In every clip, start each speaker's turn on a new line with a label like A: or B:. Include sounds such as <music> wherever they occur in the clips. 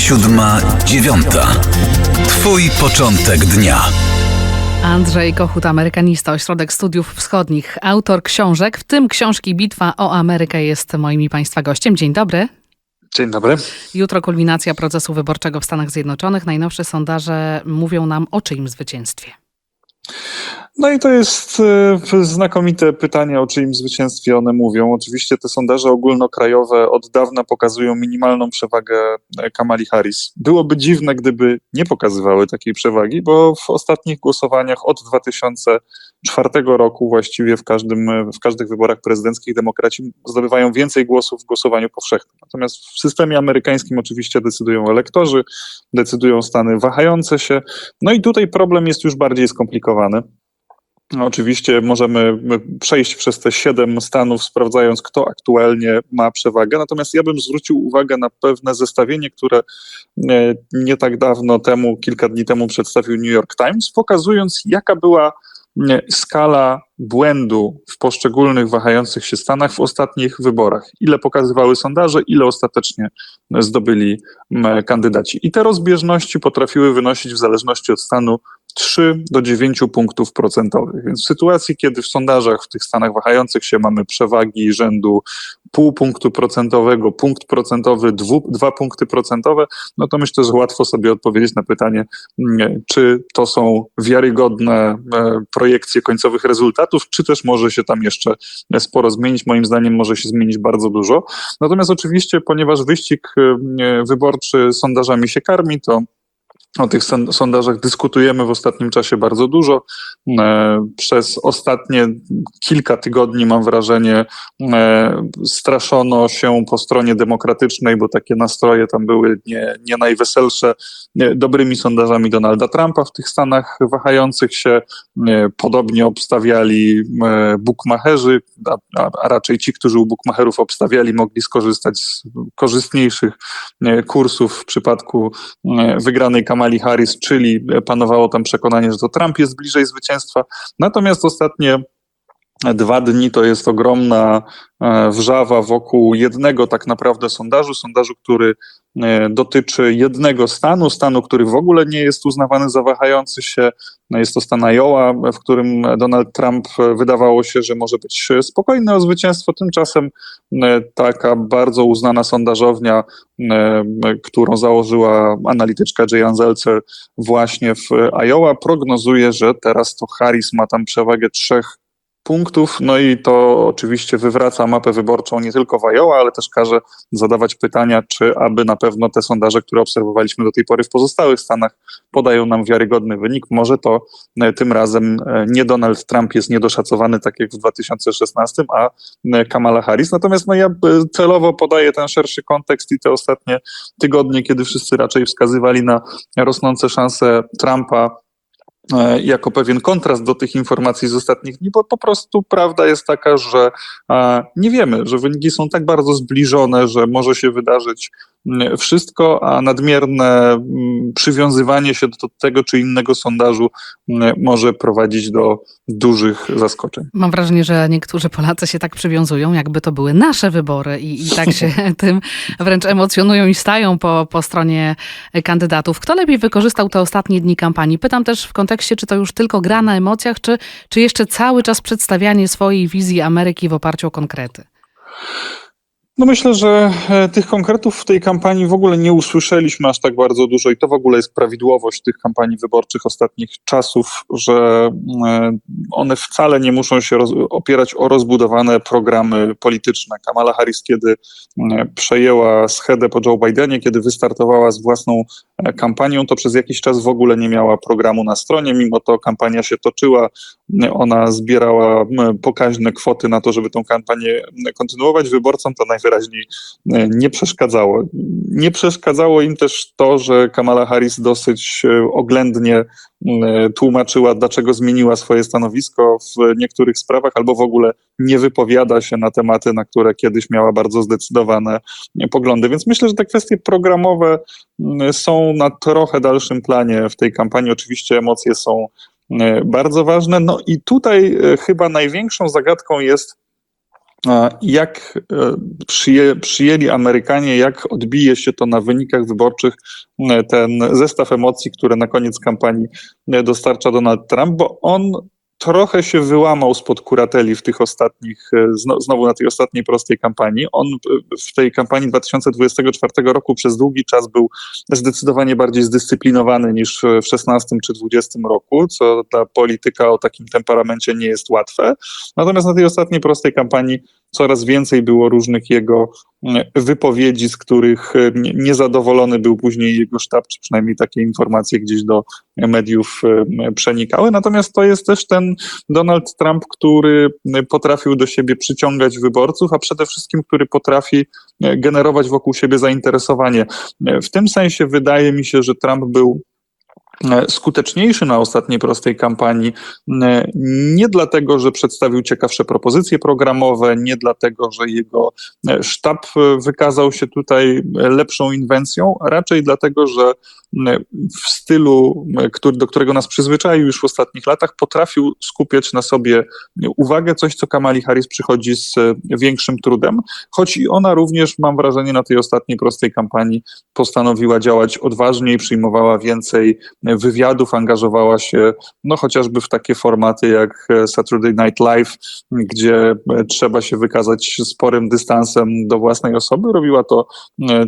A: siódma, dziewiąta. Twój początek dnia.
B: Andrzej Kochut, amerykanista, Ośrodek Studiów Wschodnich, autor książek, w tym książki Bitwa o Amerykę jest moim i Państwa gościem. Dzień dobry.
C: Dzień dobry.
B: Jutro kulminacja procesu wyborczego w Stanach Zjednoczonych. Najnowsze sondaże mówią nam o czyim zwycięstwie.
C: No i to jest e, znakomite pytanie, o czyim zwycięstwie one mówią. Oczywiście te sondaże ogólnokrajowe od dawna pokazują minimalną przewagę e, Kamali Harris. Byłoby dziwne, gdyby nie pokazywały takiej przewagi, bo w ostatnich głosowaniach od 2004 roku właściwie w, każdym, w każdych wyborach prezydenckich demokraci zdobywają więcej głosów w głosowaniu powszechnym. Natomiast w systemie amerykańskim oczywiście decydują elektorzy, decydują stany wahające się. No i tutaj problem jest już bardziej skomplikowany. No, oczywiście możemy przejść przez te siedem stanów, sprawdzając, kto aktualnie ma przewagę. Natomiast ja bym zwrócił uwagę na pewne zestawienie, które nie, nie tak dawno temu, kilka dni temu przedstawił New York Times, pokazując, jaka była skala błędu w poszczególnych wahających się stanach w ostatnich wyborach. Ile pokazywały sondaże, ile ostatecznie zdobyli kandydaci. I te rozbieżności potrafiły wynosić w zależności od stanu 3 do 9 punktów procentowych. Więc w sytuacji, kiedy w sondażach w tych stanach wahających się mamy przewagi rzędu pół punktu procentowego, punkt procentowy, dwu, dwa punkty procentowe, no to myślę, że łatwo sobie odpowiedzieć na pytanie, czy to są wiarygodne e, projekcje końcowych rezultatów, czy też może się tam jeszcze sporo zmienić. Moim zdaniem może się zmienić bardzo dużo. Natomiast oczywiście, ponieważ wyścig e, wyborczy sondażami się karmi, to o tych sondażach dyskutujemy w ostatnim czasie bardzo dużo. E, przez ostatnie kilka tygodni, mam wrażenie, e, straszono się po stronie demokratycznej, bo takie nastroje tam były nie, nie najweselsze, dobrymi sondażami Donalda Trumpa w tych Stanach wahających się. E, podobnie obstawiali bukmacherzy, a, a raczej ci, którzy u bukmacherów obstawiali, mogli skorzystać z korzystniejszych kursów w przypadku wygranej kampanii Kamali Harris, czyli panowało tam przekonanie, że to Trump jest bliżej zwycięstwa. Natomiast ostatnie dwa dni to jest ogromna e, wrzawa wokół jednego tak naprawdę sondażu, sondażu, który e, dotyczy jednego stanu, stanu, który w ogóle nie jest uznawany za wahający się. No jest to stan Iowa, w którym Donald Trump wydawało się, że może być spokojny o zwycięstwo. Tymczasem e, taka bardzo uznana sondażownia, którą założyła analityczka Jan Zelcer właśnie w Iowa, prognozuje, że teraz to Harris ma tam przewagę trzech punktów, no i to oczywiście wywraca mapę wyborczą nie tylko w Iowa, ale też każe zadawać pytania, czy aby na pewno te sondaże, które obserwowaliśmy do tej pory w pozostałych Stanach, podają nam wiarygodny wynik. Może to e, tym razem e, nie Donald Trump jest niedoszacowany, tak jak w 2016, a e, Kamala Harris. Natomiast no, ja celowo podaję ten szerszy kontekst i te ostatnie tygodnie, kiedy wszyscy raczej wskazywali na rosnące szanse Trumpa jako pewien kontrast do tych informacji z ostatnich dni, bo po prostu prawda jest taka, że nie wiemy, że wyniki są tak bardzo zbliżone, że może się wydarzyć wszystko, a nadmierne przywiązywanie się do tego czy innego sondażu może prowadzić do dużych zaskoczeń.
B: Mam wrażenie, że niektórzy Polacy się tak przywiązują, jakby to były nasze wybory i, i tak się <laughs> tym wręcz emocjonują i stają po, po stronie kandydatów. Kto lepiej wykorzystał te ostatnie dni kampanii? Pytam też w kontekście, czy to już tylko gra na emocjach, czy, czy jeszcze cały czas przedstawianie swojej wizji Ameryki w oparciu o konkrety?
C: No myślę, że e, tych konkretów w tej kampanii w ogóle nie usłyszeliśmy aż tak bardzo dużo i to w ogóle jest prawidłowość tych kampanii wyborczych ostatnich czasów, że e, one wcale nie muszą się opierać o rozbudowane programy polityczne. Kamala Harris, kiedy e, przejęła schedę po Joe Bidenie, kiedy wystartowała z własną kampanią, to przez jakiś czas w ogóle nie miała programu na stronie, mimo to kampania się toczyła, ona zbierała pokaźne kwoty na to, żeby tą kampanię kontynuować. Wyborcom to najwyraźniej najwyraźniej e, nie przeszkadzało. Nie przeszkadzało im też to, że Kamala Harris dosyć e, oględnie e, tłumaczyła, dlaczego zmieniła swoje stanowisko w niektórych sprawach, albo w ogóle nie wypowiada się na tematy, na które kiedyś miała bardzo zdecydowane poglądy. Więc myślę, że te kwestie programowe są na trochę dalszym planie w tej kampanii. Oczywiście emocje są bardzo ważne. No i tutaj chyba największą zagadką jest, jak przyję, przyjęli Amerykanie, jak odbije się to na wynikach wyborczych ten zestaw emocji, które na koniec kampanii dostarcza Donald Trump, bo on trochę się wyłamał spod kurateli w tych ostatnich, e, znowu na tej ostatniej prostej kampanii. On e, w tej kampanii 2024 roku przez długi czas był zdecydowanie bardziej zdyscyplinowany niż w 16 czy 20 roku, co dla polityka o takim temperamencie nie jest łatwe. Natomiast na tej ostatniej prostej kampanii coraz więcej było różnych jego mm, wypowiedzi, z których e, niezadowolony był później jego sztab, czy przynajmniej takie informacje gdzieś do mediów e, przenikały. Natomiast to jest też ten Donald Trump, który potrafił do siebie przyciągać wyborców, a przede wszystkim, który potrafi e, generować wokół siebie zainteresowanie. W tym sensie wydaje mi się, że Trump był skuteczniejszy na ostatniej prostej kampanii e, nie dlatego, że przedstawił ciekawsze propozycje programowe, nie dlatego, że jego e, sztab wykazał się tutaj lepszą inwencją, raczej dlatego, że w stylu, który, do którego nas przyzwyczaił już w ostatnich latach, potrafił skupiać na sobie uwagę, coś co Kamali Harris przychodzi z większym trudem, choć i ona również, mam wrażenie, na tej ostatniej prostej kampanii postanowiła działać odważniej, przyjmowała więcej wywiadów, angażowała się no chociażby w takie formaty jak Saturday Night Live, gdzie trzeba się wykazać sporym dystansem do własnej osoby. Robiła to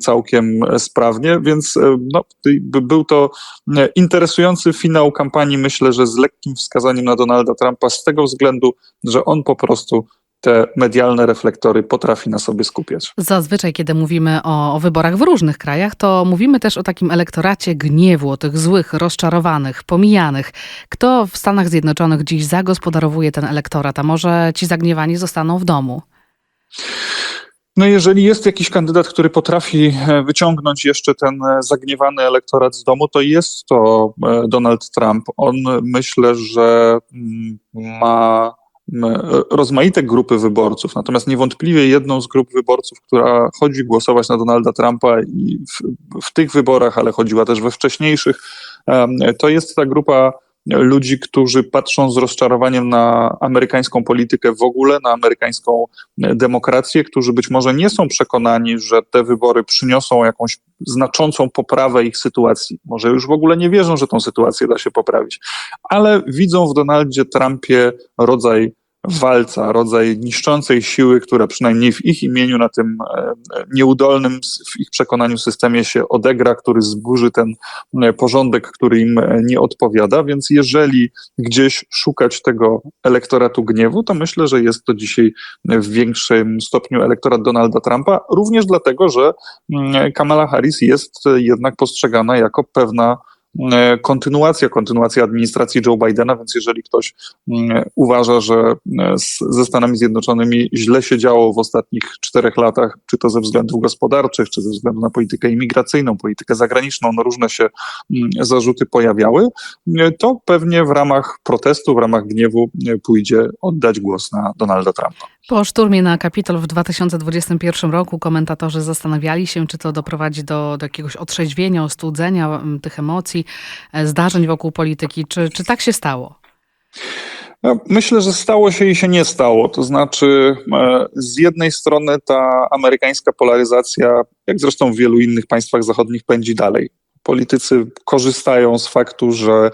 C: całkiem sprawnie, więc no, był to e, interesujący finał kampanii, myślę, że z lekkim wskazaniem na Donalda Trumpa z tego względu, że on po prostu te medialne reflektory potrafi na sobie skupiać.
B: Zazwyczaj, kiedy mówimy o, o, wyborach w różnych krajach, to mówimy też o takim elektoracie gniewu, o tych złych, rozczarowanych, pomijanych. Kto w Stanach Zjednoczonych dziś zagospodarowuje ten elektorat, a może ci zagniewani zostaną w domu?
C: No jeżeli jest jakiś kandydat, który potrafi e, wyciągnąć jeszcze ten e, zagniewany elektorat z domu, to jest to e, Donald Trump. On myślę, że mm, ma rozmaite grupy wyborców. Natomiast niewątpliwie jedną z grup wyborców, która chodzi głosować na Donalda Trumpa i w, w tych wyborach, ale chodziła też we wcześniejszych, to jest ta grupa ludzi, którzy patrzą z rozczarowaniem na amerykańską politykę w ogóle, na amerykańską demokrację, którzy być może nie są przekonani, że te wybory przyniosą jakąś znaczącą poprawę ich sytuacji. Może już w ogóle nie wierzą, że tą sytuację da się poprawić, ale widzą w Donaldzie Trumpie rodzaj walca, rodzaj niszczącej siły, która przynajmniej w ich imieniu na tym e, nieudolnym w ich przekonaniu systemie się odegra, który zburzy ten e, porządek, który im e, nie odpowiada. Więc jeżeli gdzieś szukać tego elektoratu gniewu, to myślę, że jest to dzisiaj w większym stopniu elektorat Donalda Trumpa, również dlatego, że mm, Kamala Harris jest jednak postrzegana jako pewna E, kontynuacja, kontynuacja administracji Joe Bidena, więc jeżeli ktoś mm, uważa, że e, ze Stanami Zjednoczonymi źle się działo w ostatnich czterech latach, czy to ze względów gospodarczych, czy ze względu na politykę imigracyjną, politykę zagraniczną, no różne się mm, zarzuty pojawiały, e, to pewnie w ramach protestu, w ramach gniewu pójdzie oddać głos na Donalda Trumpa.
B: Po szturmie na Kapitol w 2021 roku komentatorzy zastanawiali się, czy to doprowadzi do, do jakiegoś otrzeźwienia, ostudzenia tych emocji, e, zdarzeń wokół polityki. Czy, czy tak się stało?
C: No, myślę, że stało się i się nie stało. To znaczy, e, z jednej strony ta amerykańska polaryzacja, jak zresztą w wielu innych państwach zachodnich, pędzi dalej. Politycy korzystają z faktu, że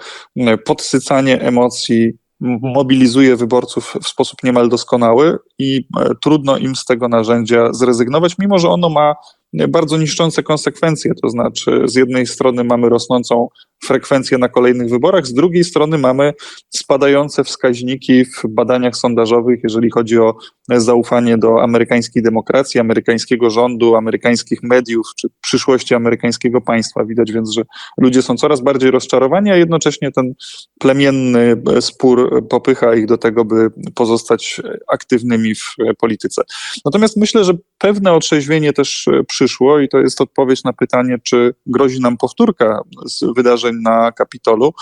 C: podsycanie emocji mobilizuje wyborców w sposób niemal doskonały i e, trudno im z tego narzędzia zrezygnować, mimo że ono ma bardzo niszczące konsekwencje. To znaczy, z jednej strony mamy rosnącą frekwencję na kolejnych wyborach, z drugiej strony mamy spadające wskaźniki w badaniach sondażowych, jeżeli chodzi o zaufanie do amerykańskiej demokracji, amerykańskiego rządu, amerykańskich mediów, czy przyszłości amerykańskiego państwa. Widać więc, że ludzie są coraz bardziej rozczarowani, a jednocześnie ten plemienny spór popycha ich do tego, by pozostać aktywnymi w polityce. Natomiast myślę, że pewne otrzeźwienie też przyszło i to jest odpowiedź na pytanie, czy grozi nam powtórka z wydarzeń na Kapitolu.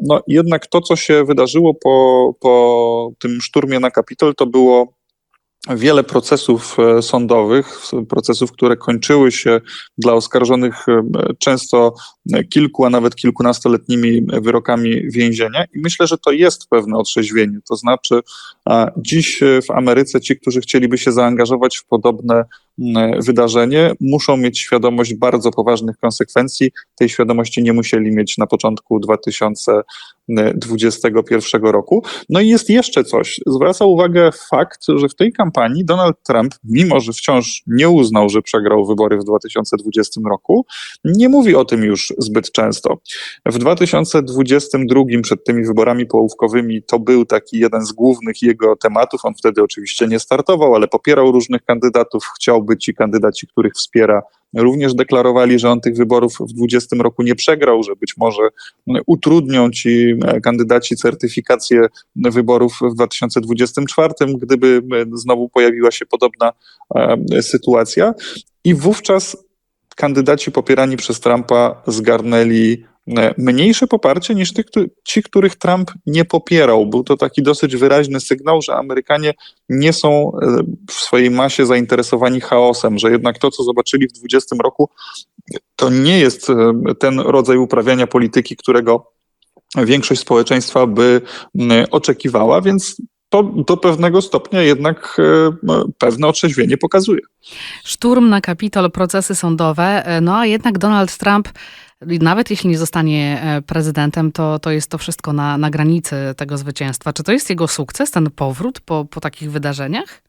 C: No jednak to, co się wydarzyło po, po tym szturmie na Kapitol, to było wiele procesów e, sądowych, procesów, które kończyły się dla oskarżonych e, często kilku, a nawet kilkunastoletnimi wyrokami więzienia. I myślę, że to jest pewne otrzeźwienie. To znaczy, dziś w Ameryce ci, którzy chcieliby się zaangażować w podobne wydarzenie, muszą mieć świadomość bardzo poważnych konsekwencji. Tej świadomości nie musieli mieć na początku 2021 roku. No i jest jeszcze coś. Zwraca uwagę fakt, że w tej kampanii Donald Trump, mimo że wciąż nie uznał, że przegrał wybory w 2020 roku, nie mówi o tym już zbyt często. W 2022, przed tymi wyborami połówkowymi, to był taki jeden z głównych jego tematów. On wtedy oczywiście nie startował, ale popierał różnych kandydatów. Chciałby ci kandydaci, których wspiera, również deklarowali, że on tych wyborów w 2020 roku nie przegrał, że być może utrudnią ci kandydaci certyfikację wyborów w 2024, gdyby znowu pojawiła się podobna e, sytuacja. I wówczas kandydaci popierani przez Trumpa zgarnęli e, mniejsze poparcie niż tych, ci, których Trump nie popierał. Był to taki dosyć wyraźny sygnał, że Amerykanie nie są e, w swojej masie zainteresowani chaosem, że jednak to, co zobaczyli w 2020 roku, to nie jest e, ten rodzaj uprawiania polityki, którego większość społeczeństwa by oczekiwała, więc to do pewnego stopnia jednak pewne otrzeźwienie pokazuje.
B: Szturm na Kapitol, procesy sądowe, no a jednak Donald Trump, nawet jeśli nie zostanie prezydentem, to, to jest to wszystko na, na granicy tego zwycięstwa. Czy to jest jego sukces, ten powrót po, po takich wydarzeniach?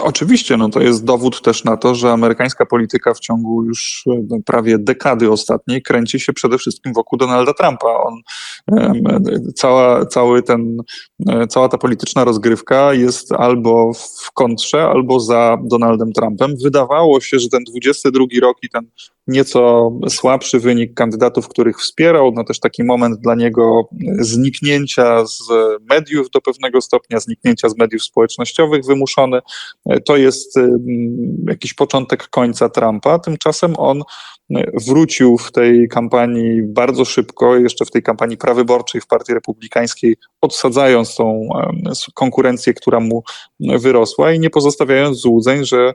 C: Oczywiście, no to jest dowód też na to, że amerykańska polityka w ciągu już prawie dekady ostatniej kręci się przede wszystkim wokół Donalda Trumpa. On, cała, cały ten, cała ta polityczna rozgrywka jest albo w kontrze, albo za Donaldem Trumpem. Wydawało się, że ten 22 rok i ten nieco słabszy wynik kandydatów, których wspierał, no też taki moment dla niego zniknięcia z mediów do pewnego stopnia, zniknięcia z mediów społecznościowych wymuszony. To jest jakiś początek końca Trumpa. Tymczasem on wrócił w tej kampanii bardzo szybko, jeszcze w tej kampanii prawyborczej w Partii Republikańskiej, odsadzając tą konkurencję, która mu wyrosła i nie pozostawiając złudzeń, że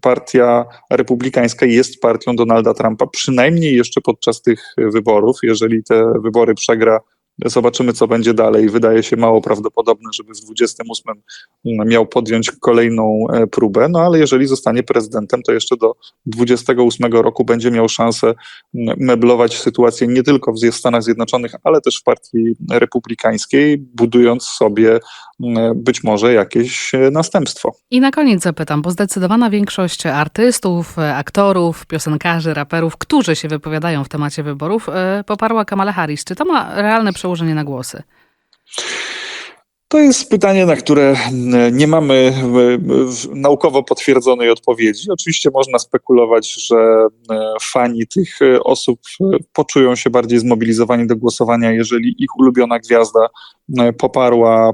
C: Partia Republikańska jest partią Donalda Trumpa, przynajmniej jeszcze podczas tych wyborów. Jeżeli te wybory przegra Zobaczymy, co będzie dalej. Wydaje się mało prawdopodobne, żeby w 28 miał podjąć kolejną e, próbę, no ale jeżeli zostanie prezydentem, to jeszcze do 28 roku będzie miał szansę meblować sytuację nie tylko w Stanach Zjednoczonych, ale też w Partii Republikańskiej, budując sobie być może jakieś e, następstwo.
B: I na koniec zapytam, bo zdecydowana większość artystów, aktorów, piosenkarzy, raperów, którzy się wypowiadają w temacie wyborów, e, poparła Kamala Harris. Czy to ma realne przełożenie na głosy?
C: To jest pytanie, na które nie mamy naukowo potwierdzonej odpowiedzi. Oczywiście można spekulować, że fani tych osób poczują się bardziej zmobilizowani do głosowania, jeżeli ich ulubiona gwiazda poparła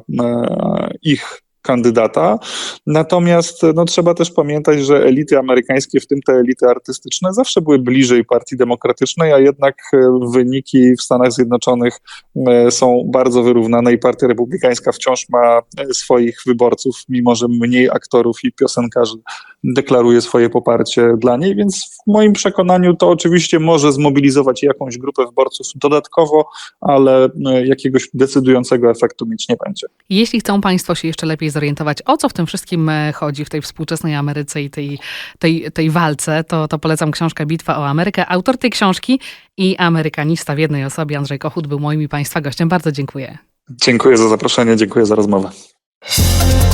C: ich kandydata. Natomiast no, trzeba też pamiętać, że elity amerykańskie, w tym te elity artystyczne, zawsze były bliżej Partii Demokratycznej, a jednak e, wyniki w Stanach Zjednoczonych e, są bardzo wyrównane i Partia Republikańska wciąż ma e, swoich wyborców, mimo że mniej aktorów i piosenkarzy deklaruje swoje poparcie dla niej, więc w moim przekonaniu to oczywiście może zmobilizować jakąś grupę wyborców dodatkowo, ale jakiegoś decydującego efektu mieć nie będzie.
B: Jeśli chcą Państwo się jeszcze lepiej zorientować, o co w tym wszystkim chodzi w tej współczesnej Ameryce i tej, tej, tej walce, to, to polecam książkę Bitwa o Amerykę. Autor tej książki i amerykanista w jednej osobie, Andrzej Kochut, był moim i Państwa gościem. Bardzo dziękuję.
C: Dziękuję za zaproszenie, dziękuję za rozmowę.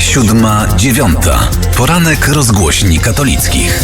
A: Siódma, dziewiąta. Poranek rozgłośni katolickich.